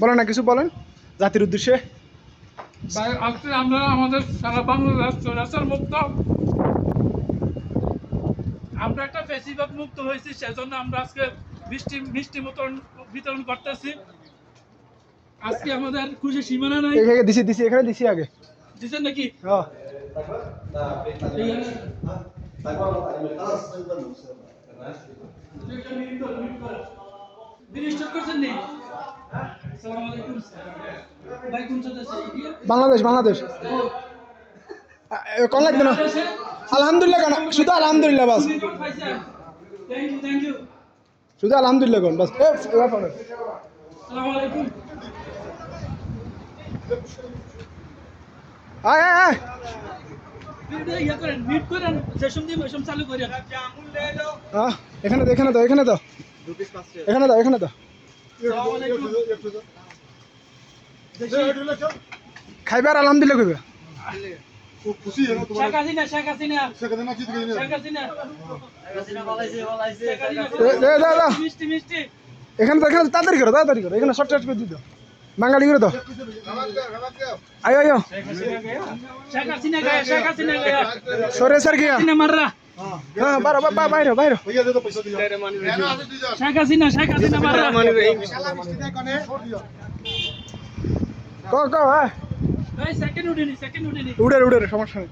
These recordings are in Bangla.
বলেন না কিছু বলেন? জাতির উদ্দেশ্যে। আজকে আমরা আমাদের সারা বাংলাদেশ চোরাচার মুক্ত। আমরা একটা ফেসিবাদ মুক্ত হয়েছি সেজন্য আমরা আজকে মিষ্টি মিষ্টি মতন বিতরণ করতেছি। আজকে আমাদের খুশি সীমানা নাই। এখানে দিছি দিছি এখানে দিছি আগে। দিচ্ছেন নাকি? হ্যাঁ মিনিস্টার করছেন নি? আসসালামু আলাইকুম ভাই কোন সাথে আছে ইন্ডিয়া বাংলাদেশ বাংলাদেশ। কোন লাগবে না? আলহামদুলিল্লাহ কেন? শুধু আলহামদুলিল্লাহ বাস। থ্যাংক ইউ শুধু আলহামদুলিল্লাহ কোন? বাস। আয় আয় আয়। ভিডিও ইয়া করেন মিউট করেন সেসম দিয়ে সেসম চালু করেন। হ্যাঁ এখানে তো এখানে তো এখানে তো। এখানে দাও এখানে আলাইকুম খাইবার আলহামদুলিল্লাহ কইবে। শেখ হাসিনা শেখ হাসিনা। শেখ হাসিনা। শেখ হাসিনা এ, দে দাও দাও। মিষ্টি মিষ্টি। এখানে তো এখানে তাড়াতাড়ি করো তাড়াতাড়ি করো। এখানে শর্ট করে দিও। বাঙালি করে দাও। আয়ো আয়ো শেখ হাসিনা গায়া শেখ হাসিনা গায়া। সরে স্যার গিয়া। হাসিনা মাররা। হ্যাঁ বারো বা বাইরে বাইরে। শেখ হাসিনা শেখ হাসিনা মাররা ক ক হ্যাঁ। এই সেকেন্ড উঠেনি সেকেন্ড উঠেনি উড়ে উড়ে সমস্যা নেই।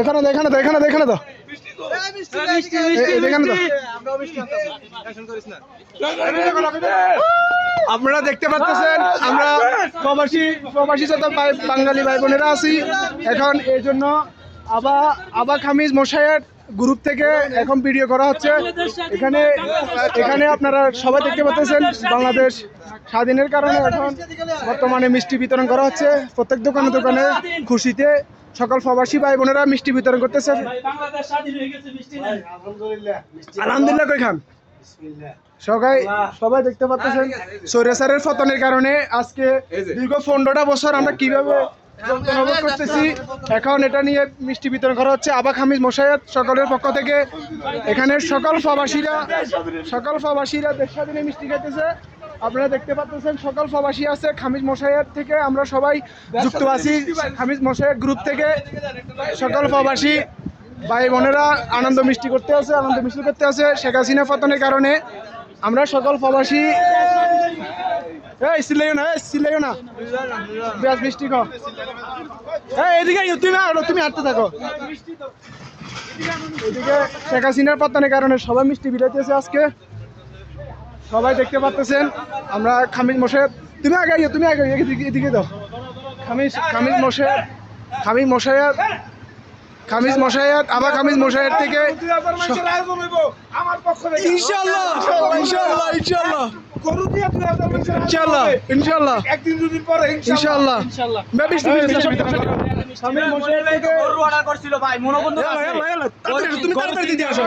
এখানে এখানে এখানে এখানে মিষ্টি আপনারা দেখতে পাচ্ছেন আমরা প্রবাসী প্রবাসী যত বাঙালি ভাই বোনেরা আছি। এখন এই জন্য আবা আবা খামিজ মশাইয়ের গ্রুপ থেকে এখন ভিডিও করা হচ্ছে। এখানে এখানে আপনারা সবাই দেখতে পাচ্ছেন, বাংলাদেশ স্বাধীনের কারণে এখন বর্তমানে মিষ্টি বিতরণ করা হচ্ছে। প্রত্যেক দোকানে দোকানে খুশিতে সকল প্রবাসী ভাই বোনেরা মিষ্টি বিতরণ করতেছে। আলহামদুলিল্লাহ। কই খান? সবাই সবাই দেখতে পাচ্ছেন সৈরাসারের পতনের কারণে আজকে দীর্ঘ পনেরোটা বছর আমরা কীভাবে যন্ত্রণা করতেছি। এখন এটা নিয়ে মিষ্টি বিতরণ করা হচ্ছে। আবা খামিজ মোশায়েত সকলের পক্ষ থেকে। এখানে সকল প্রবাসীরা সকল প্রবাসীরা মিষ্টি খেতেছে আপনারা দেখতে পাচ্ছেন সকল প্রবাসী আছে। খামিজ মোশায়েত থেকে আমরা সবাই যুক্ত আছি। খামিজ মোশায়েত গ্রুপ থেকে সকল প্রবাসী ভাই বোনেরা আনন্দ মিষ্টি করতে আছে আনন্দ মিষ্টি করতে আছে। শেখ হাসিনা পতনের কারণে। আমরা সকল প্রবাসী না না পেঁয়াজ মিষ্টি তুমি তুমি থাকো। এদিকে কারণে সবাই মিষ্টি বিলাইতেছে আজকে। সবাই দেখতে পাচ্ছেন আমরা খামিজ মশে তুমি আগে তুমি আগে এদিকে দাও। খামিজ খামিজ মশে খামিজ মশায়াত খামিজ মশায়াত আবার খামিজ মশায়াত থেকে ইনশাআল্লাহ ইনশাআল্লাহ ইনশাআল্লাহ। ইনশাআল্লাহ ইনশাআল্লাহ। একদিন দুদিন পরে ইনশাআল্লাহ ইনশাআল্লাহ বেবি খামিজ মশায়াত থেকে গরু অর্ডার করছিল ভাই মনোবন্ধ এলা, এলা, এলা, তাড়াতাড়ি, তুমি তাড়াতাড়ি দিতে আসো।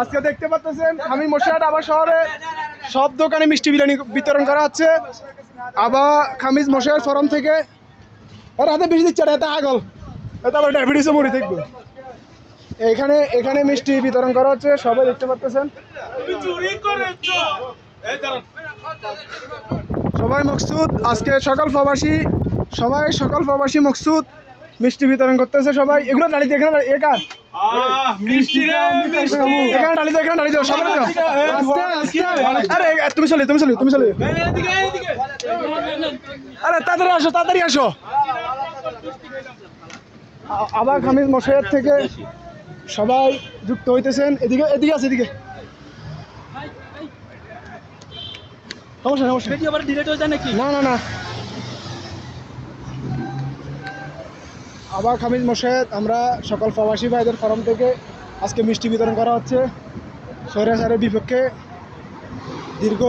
আজকে দেখতে পাচ্ছেন আমি মশাহাট আবার শহরে সব দোকানে মিষ্টি বিরিয়ানি বিতরণ করা হচ্ছে। আবার খামিজ মশাহার ফরম থেকে আরে হাতে বেশি দিচ্ছে এটা আগল। এটা আবার ডায়াবেটিসও মরে থাকবে। এখানে এখানে মিষ্টি বিতরণ করা হচ্ছে সবাই দেখতে পাচ্ছেন সবাই মকসুদ আজকে সকল প্রবাসী সবাই সকল প্রবাসী মকসুদ মিষ্টি বিতরণ করতেছে সবাই। এগুলো দিয়ে এখানে আহ মিষ্টি এখানে দাও এখানে ডালি দাও সবাই আরে তুমি চলে তুমি চলে তুমি চলে। আরে তাড়াতাড়ি আসো তাড়াতাড়ি আসো। আবার খামিজ মশাইয়ের থেকে সবাই যুক্ত হইতেছেন। এদিকে এদিকে আছে এদিকে। সমস্যা সমস্যা। না না না। আবার খামিজ মশায়েদ আমরা সকল প্রবাসী ভাইদের ফরম থেকে আজকে মিষ্টি বিতরণ করা হচ্ছে। স্বৈরাচারের বিপক্ষে দীর্ঘ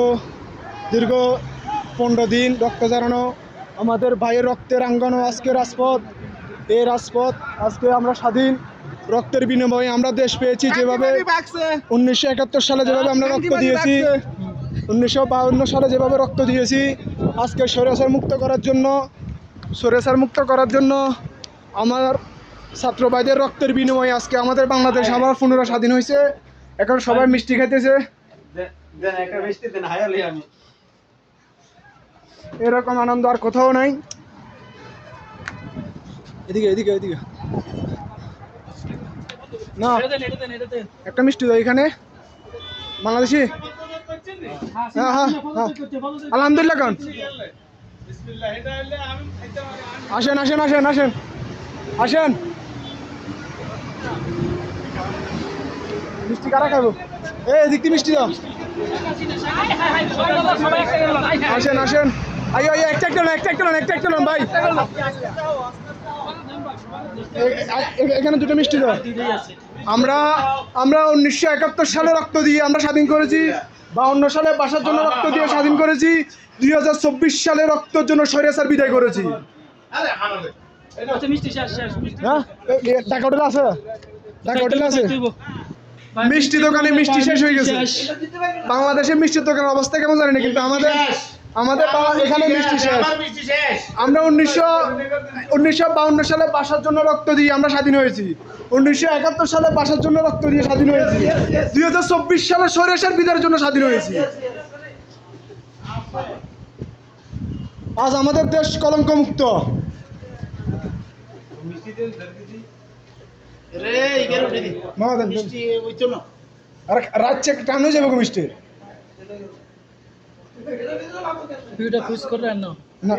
দীর্ঘ পনেরো দিন রক্ত ঝরানো আমাদের ভাইয়ের রক্তের আঙ্গানো আজকে রাজপথ। এই রাজপথ আজকে আমরা স্বাধীন রক্তের বিনিময়ে আমরা দেশ পেয়েছি যেভাবে উনিশশো একাত্তর সালে যেভাবে আমরা রক্ত দিয়েছি উনিশশো বাউন্ন সালে যেভাবে রক্ত দিয়েছি আজকে সরেসার মুক্ত করার জন্য সরেসার মুক্ত করার জন্য আমার ছাত্র ভাইদের রক্তের বিনিময়ে আজকে আমাদের বাংলাদেশ আবার পুনরায় স্বাধীন হয়েছে। এখন সবাই মিষ্টি খাইতেছে। দেন একটা মিষ্টি দেন হায়ালি আমি এরকম আনন্দ আর কোথাও নাই। এদিকে এদিকে এদিকে। না, একটা মিষ্টি দাও এখানে। বাংলাদেশি? হ্যাঁ হ্যাঁ হ্যাঁ। আলহামদুলিল্লাহ খান আসেন আসেন আসেন আসেন। আসেন। মিষ্টি কারা খাব? এই, এদিক মিষ্টি দাও। আসেন আসেন। আইও আইও একটা একটা একটা একটা একটা ভাই। এখানে দুটো মিষ্টি দাও। আমরা আমরা উনিশশো একাত্তর সালে রক্ত দিয়ে আমরা স্বাধীন করেছি বাউন্ন সালে বাসার জন্য রক্ত দিয়ে স্বাধীন করেছি দুই হাজার চব্বিশ সালে রক্তের জন্য সরিয়াসার বিদায় করেছি। আচ্ছা হ্যাঁ? হোটেল আছে? ঢাকা হোটেল আছে? মিষ্টি দোকানে মিষ্টি শেষ হয়ে গেছে। শেষ। বাংলাদেশের মিষ্টির দোকানের অবস্থা কেমন জানি না কিন্তু আমাদের আমাদের এখানে মিষ্টি শেষ। আমরা উনিশশো উনিশশো বাউন্ন সালে বাসার জন্য রক্ত দিয়ে আমরা স্বাধীন হয়েছি। উনিশশো একাত্তর সালে বাসার জন্য রক্ত দিয়ে স্বাধীন হয়েছি। দুই হাজার চব্বিশ সালে সরেশের বিদায়ের জন্য স্বাধীন হয়েছি। আজ আমাদের দেশ কলঙ্ক মুক্ত রাত চেক টান হয়ে যাবে গো মিষ্টির। ভিডিওটা খুশ করে না না